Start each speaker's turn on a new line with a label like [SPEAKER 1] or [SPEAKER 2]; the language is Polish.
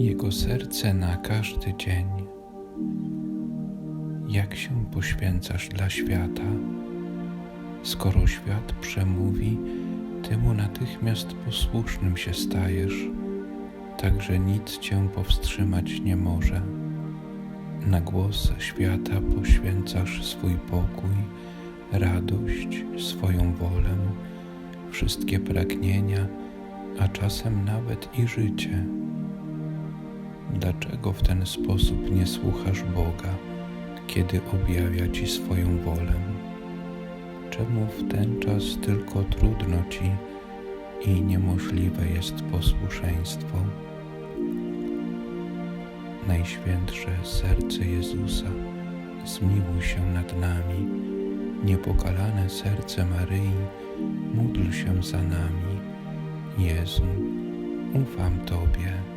[SPEAKER 1] Jego serce na każdy dzień. Jak się poświęcasz dla świata? Skoro świat przemówi, ty mu natychmiast posłusznym się stajesz, także nic cię powstrzymać nie może. Na głos świata poświęcasz swój pokój, radość, swoją wolę, wszystkie pragnienia, a czasem nawet i życie. Dlaczego w ten sposób nie słuchasz Boga, kiedy objawia Ci swoją wolę? Czemu w ten czas tylko trudno Ci i niemożliwe jest posłuszeństwo? Najświętsze serce Jezusa, zmiłuj się nad nami. Niepokalane serce Maryi, módl się za nami. Jezu, ufam Tobie.